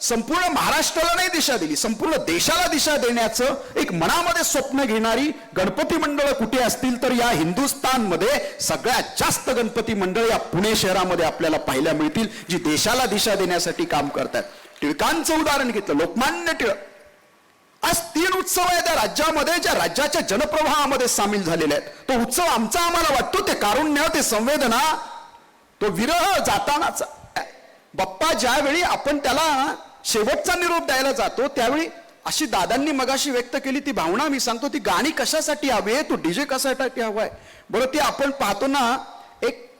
संपूर्ण महाराष्ट्राला नाही दिशा दिली संपूर्ण देशाला दिशा देण्याचं एक मनामध्ये स्वप्न घेणारी गणपती मंडळ कुठे असतील तर या हिंदुस्थानमध्ये सगळ्यात जास्त गणपती मंडळ या पुणे शहरामध्ये आपल्याला पाहायला मिळतील जी देशाला दिशा देण्यासाठी काम करतात. टिळकांचं उदाहरण घेतलं लोकमान्य टिळक. आज तीन उत्सव आहे त्या राज्यामध्ये ज्या राज्याच्या जनप्रवाहामध्ये सामील झालेले आहेत. तो उत्सव आमचा आम्हाला वाटतो ते कारुण्य ते संवेदना तो विरह जातानाचा बाप्पा ज्यावेळी आपण त्याला शेवटचा निरोप द्यायला जातो त्यावेळी अशी दादांनी मगाशी व्यक्त केली ती भावना मी सांगतो ती गाणी कशासाठी हवी आहे तो डीजे कशासाठी हवाय बरं ती आपण पाहतो ना एक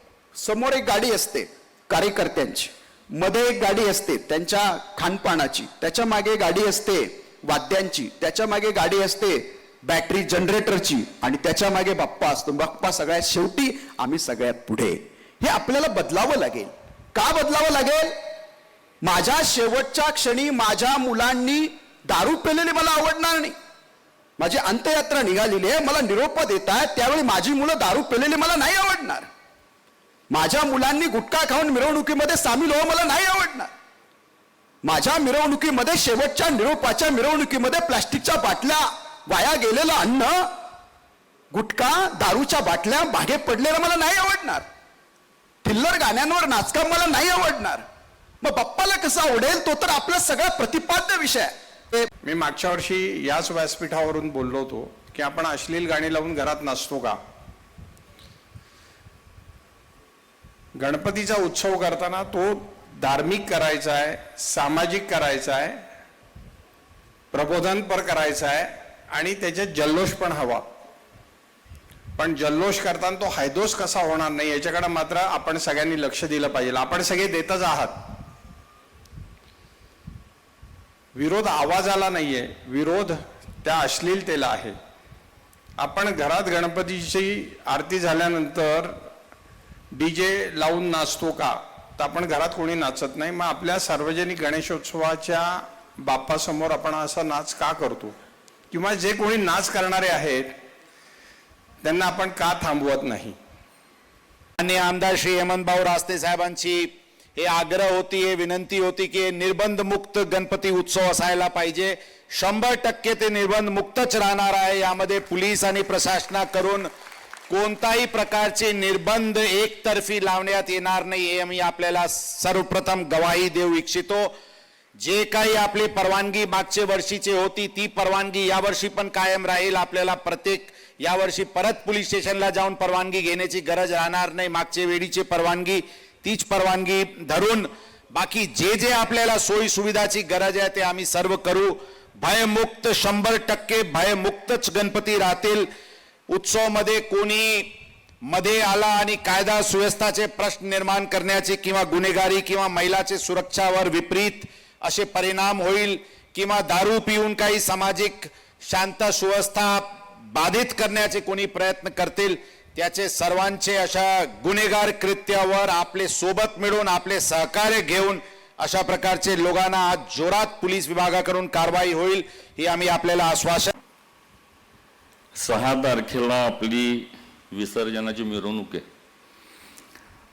समोर एक गाडी असते कार्यकर्त्यांची. मध्ये एक गाडी असते त्यांच्या खानपानाची. त्याच्यामागे गाडी असते वाद्यांची. त्याच्यामागे गाडी असते बॅटरी जनरेटरची. आणि त्याच्यामागे बाप्पा असतो. बाप्पा सगळ्यात शेवटी आम्ही सगळ्यात पुढे. हे आपल्याला बदलावं लागेल. का बदलावं लागेल? माझ्या शेवटच्या क्षणी माझ्या मुलांनी दारू पेलेली मला आवडणार नाही. माझी अंत्ययात्रा निघालेली आहे मला निरोप देत आहेत त्यावेळी माझी मुलं दारू पेलेली मला नाही आवडणार. माझ्या मुलांनी गुटखा खाऊन मिरवणुकीमध्ये सामील हो मला नाही आवडणार. माझ्या मिरवणुकीमध्ये शेवटच्या निरोपाच्या मिरवणुकीमध्ये प्लास्टिकच्या बाटल्या वाया गेलेलं अन्न गुटखा दारूच्या बाटल्या मागे पडलेलं मला नाही आवडणार. थिल्लर गाण्यांवर नाचकाम मला नाही आवडणार. मग बाप्पाला कसं आवडेल तो तर आपला सगळा प्रतिपाद्य विषय आहे. मी मागच्या वर्षी याच व्यासपीठावरून बोललो होतो की आपण अश्लील गाणी लावून घरात नाचतो का? गणपतीचा उत्सव करताना तो धार्मिक करायचा आहे सामाजिक करायचा आहे प्रबोधनपर करायचा आहे आणि त्याच्यात जल्लोष पण हवा. पण जल्लोष करताना तो हायदोष कसा होणार नाही याच्याकडे मात्र आपण सगळ्यांनी लक्ष दिलं पाहिजे. आपण सगळे देतच आहात. विरोध आवाजाला आहे विरोध त्या अश्लीलतेला आहे. आपण घरात गणपतीची आरती झाल्यानंतर डी जे लावून नाचतो का? तर आपण घरात कोणी नाचत नाही. मग आपल्या सार्वजनिक गणेशोत्सवाच्या बाप्पासमोर आपण असा नाच का करतो? किंवा जे कोणी नाच करणारे आहेत त्यांना आपण का थांबवत नाही? आणि आमदार श्री हेमंतभाऊ रास्ते साहेबांची हे आग्रह होती हे विनंती होती की निर्बंध मुक्त गणपती उत्सव असायला पाहिजे. शंभर टक्के ते निर्बंध मुक्तच राहणार आहे. यामध्ये पोलीस आणि प्रशासनाकडून कोणताही प्रकारचे निर्बंध एकतर्फी लावण्यात येणार नाही हे मी आपल्याला सर्वप्रथम गवाही देऊ इच्छितो. जे काही आपली परवानगी मागच्या वर्षीची होती ती परवानगी यावर्षी पण कायम राहील. आपल्याला प्रत्येक यावर्षी परत पोलीस स्टेशनला जाऊन परवानगी घेण्याची गरज राहणार नाही. मागच्या वेळीची परवानगी तीच परवानगी धरून बाकी जे जे आपल्याला सोयी सुविधाची गरज आहे ते आम्ही सर्व करू. भयमुक्त शंभर टक्के भयमुक्तच गणपती राहतील. उत्सवमध्ये कोणी मध्ये आला आणि कायदा सुव्यवस्थाचे प्रश्न निर्माण करण्याचे किंवा गुन्हेगारी किंवा महिलाचे सुरक्षावर विपरीत असे परिणाम होईल किंवा दारू पिऊन काही सामाजिक शांत सुव्यवस्था बाधित करण्याचे कोणी प्रयत्न करतील त्याचे सर्वांचे अशा गुन्हेगार कृत्यावर आपले सोबत मिळून आपले सहकार्य घेऊन अशा प्रकारचे लोकांना आज जोरात पोलीस विभागाकडून कारवाई होईल ही आम्ही आपल्याला आश्वासन सहा तारखेला आपली विसर्जनाची मिरवणूक आहे.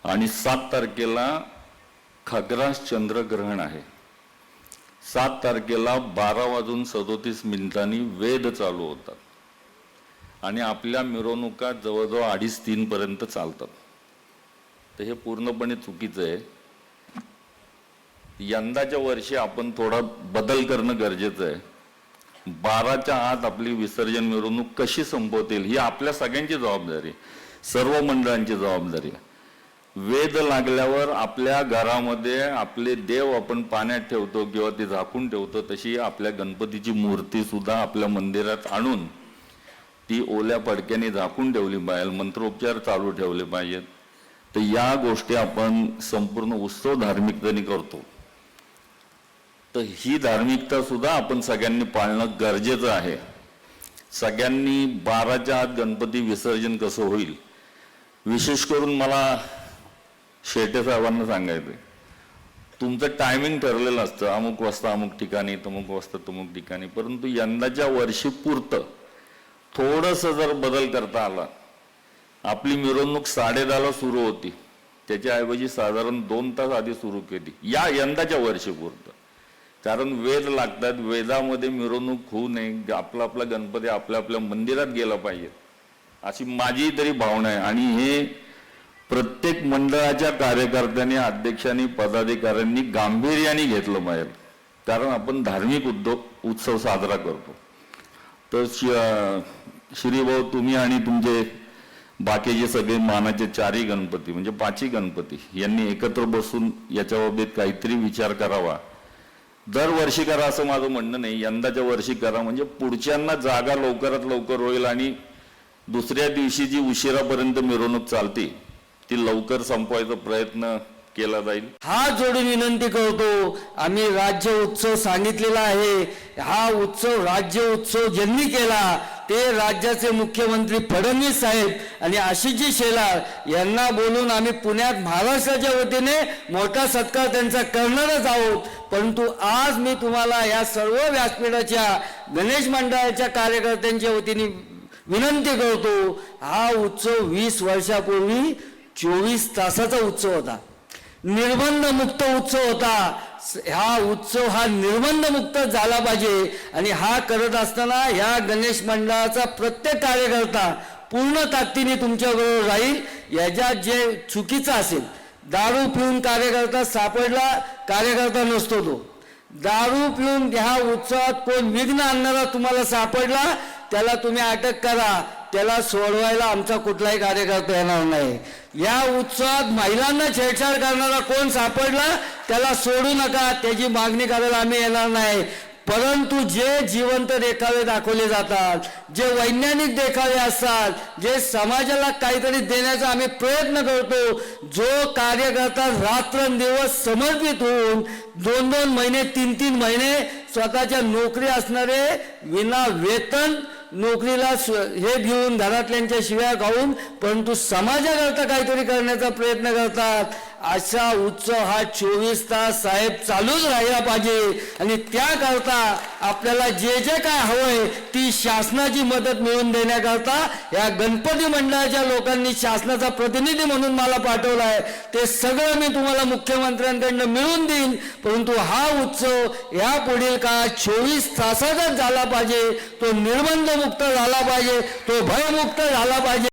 आणि सात तारखेला खग्रास चंद्रग्रहण आहे. सात तारखेला बारा वाजून सदोतीस मिनिटांनी वेद चालू होतात. आणि आपल्या मिरवणुका जवळजवळ अडीच तीनपर्यंत चालतात. तर हे पूर्णपणे चुकीचं आहे. यंदाच्या वर्षी आपण थोडा बदल करणं गरजेचं आहे. बाराच्या आत आपली विसर्जन मिरवणूक कशी संपवतील ही आपल्या सगळ्यांची जबाबदारी सर्व मंडळांची जबाबदारी वेद लागल्यावर आपल्या घरामध्ये आपले देव आपण पाण्यात ठेवतो किंवा ते झाकून ठेवतो तशी आपल्या गणपतीची मूर्ती सुद्धा आपल्या मंदिरात आणून ती ओल्या पडक्याने झाकून ठेवली पाहिजे मंत्रोपचार चालू ठेवले पाहिजेत. तर या गोष्टी आपण संपूर्ण उत्सव धार्मिकतेने करतो. तर ही धार्मिकता सुद्धा आपण सगळ्यांनी पाळणं गरजेचं आहे. सगळ्यांनी बाराच्या आत गणपती विसर्जन कसं होईल विशेष करून मला शेटे साहेबांना सांगायचं तुमचं टायमिंग ठरलेलं असतं अमुक वाजता अमुक ठिकाणी तमुक वाजता तमुक ठिकाणी परंतु यंदाच्या वर्षी पुरतं थोडंसं जर बदल करता आला आपली मिरवणूक साडेदहाला सुरू होती. त्याच्याऐवजी साधारण दोन तास आधी सुरू केली. या यंदाच्या वर्षीपुरतं. कारण वेद लागतात वेदामध्ये मिरवणूक होऊ नये. आपला आपला गणपती आपल्या आपल्या मंदिरात गेला पाहिजे. अशी माझी तरी भावना आहे. आणि हे प्रत्येक मंडळाच्या कार्यकर्त्यांनी अध्यक्षांनी पदाधिकाऱ्यांनी गांभीर्याने घेतलं पाहिजे. कारण आपण धार्मिक उद्योग उत्सव साजरा करतो. तर शि- श्रीभाऊ तुम्ही आणि तुमचे बाकीचे सगळे मानाचे चारही गणपती म्हणजे पाचही गणपती यांनी एकत्र बसून याच्या बाबतीत काहीतरी विचार करावा. दरवर्षी करा असं माझं म्हणणं नाही यंदाच्या वर्षी करा म्हणजे पुढच्यांना जागा लवकरात लवकर होईल आणि दुसऱ्या दिवशी जी उशिरापर्यंत मिरवणूक चालते ती लवकर संपवायचा प्रयत्न केला जाईल. हा जोडून विनंती करतो आम्ही राज्य उत्सव सांगितलेला आहे. हा उत्सव राज्य उत्सव ज्यांनी केला ते राज्याचे मुख्यमंत्री फडणवीस साहेब आणि आशिषजी शेलार यांना बोलून आम्ही पुण्यात महाराष्ट्राच्या वतीने मोठा सत्कार त्यांचा करणारच आहोत. परंतु आज मी तुम्हाला या सर्व व्यासपीठाच्या गणेश मंडळाच्या कार्यकर्त्यांच्या वतीने विनंती करतो हा उत्सव वीस वर्षापूर्वी चोवीस तासाचा उत्सव होता. निर्बंध मुक्त उत्सव होता. हा उत्सव हा निर्बंध मुक्त झाला पाहिजे. आणि हा करत असताना ह्या गणेश मंडळाचा प्रत्येक कार्यकर्ता पूर्ण ताकदीने तुमच्याबरोबर राहील. याच्यात जे चुकीचं असेल दारू पिऊन कार्यकर्ता सापडला कार्यकर्ता नसतो तो. दारू पिऊन ह्या उत्सवात कोण विघ्न आणणारा तुम्हाला सापडला त्याला तुम्ही अटक करा. त्याला सोडवायला आमचा कुठलाही कार्यकर्ता येणार नाही. या उत्सवात महिलांना छेडछाड करणारा कोण सापडला त्याला सोडू नका त्याची मागणी करायला आम्ही येणार नाही. परंतु जे जिवंत देखावे दाखवले जातात जे वैज्ञानिक देखावे असतात जे समाजाला काहीतरी देण्याचा आम्ही प्रयत्न करतो जो कार्यकर्ता रात्रंदिवस समर्पित होऊन दोन दोन महिने तीन तीन महिने स्वतःच्या नोकरी असणारे विना वेतन नोकरीला हे घेऊन घरातल्यांच्या शिव्या खाऊन परंतु समाजाकरता काहीतरी करण्याचा प्रयत्न करतात. असा उत्सव हा चोवीस तास साहेब चालूच राहिला पाहिजे. आणि त्याकरता आपल्याला जे जे काय हवंय ती शासनाची मदत मिळवून देण्याकरता या गणपती मंडळाच्या लोकांनी शासनाचा प्रतिनिधी म्हणून मला पाठवला आहे ते सगळं मी तुम्हाला मुख्यमंत्र्यांकडनं मिळवून देईन. परंतु हा उत्सव या पुढील काळात चोवीस तासाचाच झाला पाहिजे. तो निर्बंधमुक्त झाला पाहिजे. तो भयमुक्त झाला पाहिजे.